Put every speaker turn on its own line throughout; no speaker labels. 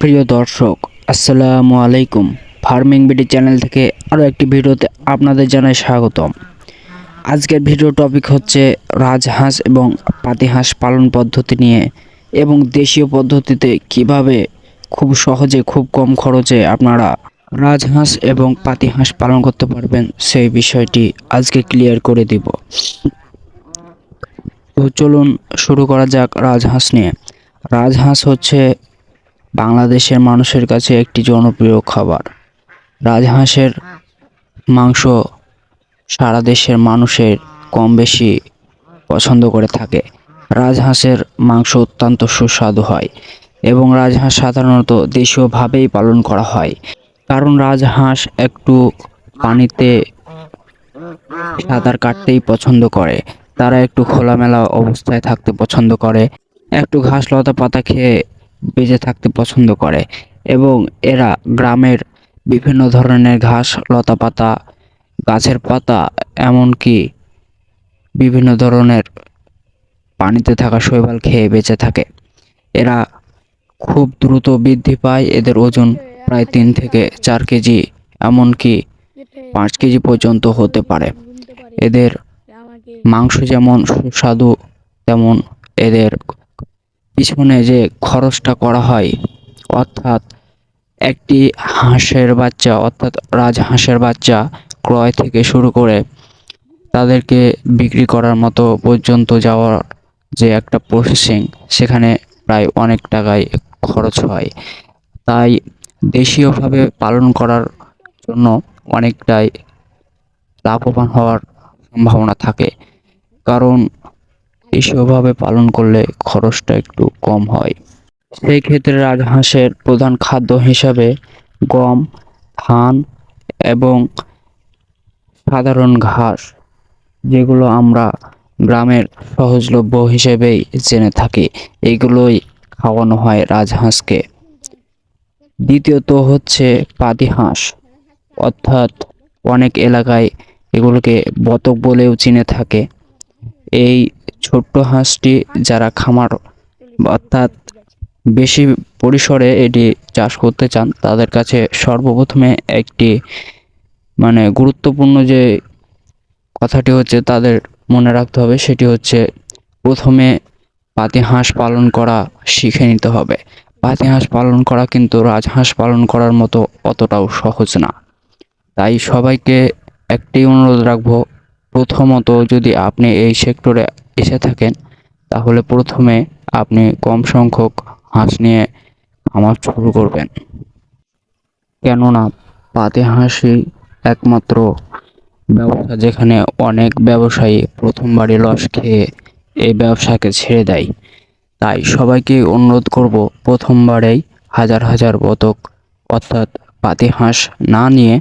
প্রিয় দর্শক, আসসালামু আলাইকুম। ফার্মিং বিডি চ্যানেল থেকে আরও একটি ভিডিওতে আপনাদের জানাই স্বাগতম। আজকের ভিডিও টপিক হচ্ছে রাজহাঁস এবং পাতিহাঁস পালন পদ্ধতি নিয়ে এবং দেশীয় পদ্ধতিতে কীভাবে খুব সহজে, খুব কম খরচে আপনারা রাজহাঁস এবং পাতিহাঁস পালন করতে পারবেন সেই বিষয়টি আজকে ক্লিয়ার করে দিব। তো চলুন শুরু করা যাক রাজহাঁস নিয়ে। রাজহাঁস হচ্ছে বাংলাদেশের মানুষের কাছে একটি জনপ্রিয় খাবার। রাজহাঁসের মাংস সারা দেশের মানুষের কম বেশি পছন্দ করে থাকে। রাজহাঁসের মাংস অত্যন্ত সুস্বাদু হয় এবং রাজহাঁস সাধারণত দেশীয়ভাবেই পালন করা হয়। কারণ রাজহাঁস একটু পানিতে সাঁতার কাটতেই পছন্দ করে। তারা একটু খোলামেলা অবস্থায় থাকতে পছন্দ করে। একটু ঘাস লতা পাতা খেয়ে বেঁচে থাকতে পছন্দ করে এবং এরা গ্রামের বিভিন্ন ধরনের ঘাস, লতা পাতা, গাছের পাতা, এমনকি বিভিন্ন ধরনের পানিতে থাকা শৈবাল খেয়ে বেঁচে থাকে। এরা খুব দ্রুত বৃদ্ধি পায়, এদের ওজন প্রায় তিন থেকে চার কেজি, এমনকি পাঁচ কেজি পর্যন্ত হতে পারে। এদের মাংস যেমন সুস্বাদু, তেমন এদের পিছনে যে খরচটা করা হয়, অর্থাৎ একটি হাঁসের বাচ্চা, অর্থাৎ রাজহাঁসের বাচ্চা ক্রয় থেকে শুরু করে তাদেরকে বিক্রি করার মতো পর্যন্ত যাওয়ার যে একটা প্রসেসিং সেখানে প্রায় অনেক টাকায় খরচ হয়। তাই দেশীয়ভাবে পালন করার জন্য অনেকটাই লাভবান হওয়ার সম্ভাবনা থাকে। কারণ দেশীয়ভাবে পালন করলে খরচটা একটু কম হয়। সেই ক্ষেত্রে রাজহাঁসের প্রধান খাদ্য হিসাবে গম, ধান এবং সাধারণ ঘাস, যেগুলো আমরা গ্রামের সহজলভ্য হিসেবেই জেনে থাকি, এগুলোই খাওয়ানো হয় রাজহাঁসকে। দ্বিতীয়ত হচ্ছে পাতি হাঁস। অর্থাৎ অনেক এলাকায় এগুলোকে বতক বলেও চিনে থাকে। এই ছোট্ট হাঁসটি যারা খামার অর্থাৎ বেশি পরিসরে এটি চাষ করতে চান, তাদের কাছে সর্বপ্রথমে একটি মানে গুরুত্বপূর্ণ যে কথাটি হচ্ছে তাদের মনে রাখতে হবে, সেটি হচ্ছে প্রথমে পাতি হাঁস পালন করা শিখে নিতে হবে। পাতি হাঁস পালন করা কিন্তু রাজহাঁস পালন করার মতো অতটাও সহজ না। তাই সবাইকে একটি অনুরোধ রাখব, প্রথমত যদি আপনি এই সেক্টরে এসে থাকেন, তাহলে প্রথমে আপনি কম সংখ্যক হাঁস নিয়ে আমার শুরু করবেন। কেননা পাতি হাঁসই একমাত্র ব্যবসা যেখানে অনেক ব্যবসায়ী প্রথমবারই লস খেয়ে এই ব্যবসাকে ছেড়ে দেয়। তাই সবাইকে অনুরোধ করব প্রথমবারেই হাজার হাজার বতক, অর্থাৎ পাতি হাঁস না নিয়ে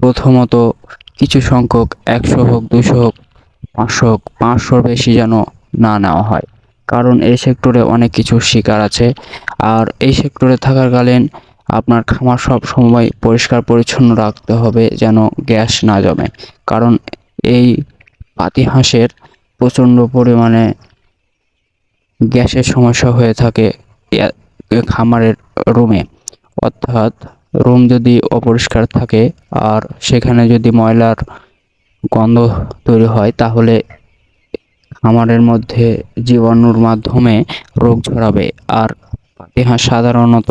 প্রথমত কিছু সংখ্যক একশো হোক, দুশো হোক পাঁচশো, পাঁচশোর বেশি যেন না নেওয়া হয়। কারণ এই সেক্টরে অনেক কিছু শিকার আছে। আর এই সেক্টরে থাকাকালীন আপনার খামার সব সময় পরিষ্কার পরিচ্ছন্ন রাখতে হবে যেন গ্যাস না জমে। কারণ এই পাতি হাঁসের প্রচণ্ড পরিমাণে গ্যাসের সমস্যা হয়ে থাকে খামারের রুমে। অর্থাৎ রুম যদি অপরিষ্কার থাকে, আর সেখানে যদি ময়লার গন্ধ তৈরি হয়, তাহলে খামারের মধ্যে জীবাণুর মাধ্যমে রোগ ছড়াবে। আর পাতি হাঁস সাধারণত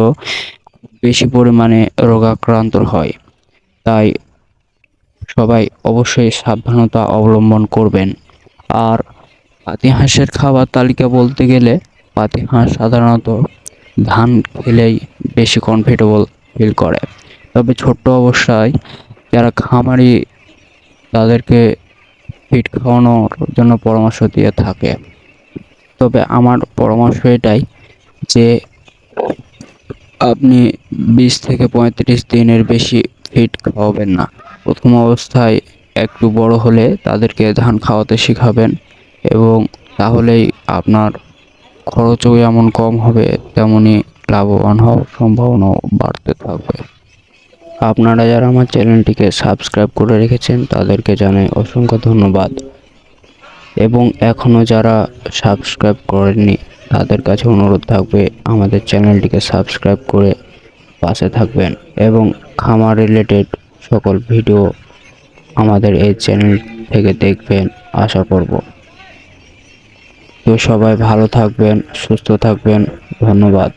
বেশি পরিমাণে রোগাক্রান্ত হয়। তাই সবাই অবশ্যই সাবধানতা অবলম্বন করবেন। আর পাতি হাঁসের খাবার তালিকা বলতে গেলে পাতি হাঁস সাধারণত ধান খেলেই বেশি কমফর্টেবল ফিল করে। তবে ছোট্ট অবস্থায় যারা খামারি তাদেরকে ফিট খাওয়ানোর জন্য পরামর্শ দিয়ে থাকে। তবে আমার পরামর্শ এটাই যে, আপনি বিশ থেকে পঁয়ত্রিশ দিনের বেশি ফিড খাওয়াবেন না। প্রথম অবস্থায় একটু বড় হলে তাদেরকে ধান খাওয়াতে শেখাবেন এবং তাহলেই আপনার খরচও যেমন কম হবে তেমনই লাভবান হওয়ার সম্ভাবনাও বাড়তে থাকবে। আপনারা যারা আমার চ্যানেলটিকে সাবস্ক্রাইব করে রেখেছেন, তাদেরকে জানাই অসংখ্য ধন্যবাদ। এবং এখনও যারা সাবস্ক্রাইব করেননি, তাদের কাছে অনুরোধ থাকবে আমাদের চ্যানেলটিকে সাবস্ক্রাইব করে পাশে থাকবেন। এবং খামার রিলেটেড সকল ভিডিও আমাদের এই চ্যানেল থেকে দেখবেন, আশা করব। তো সবাই ভালো থাকবেন, সুস্থ থাকবেন, ধন্যবাদ।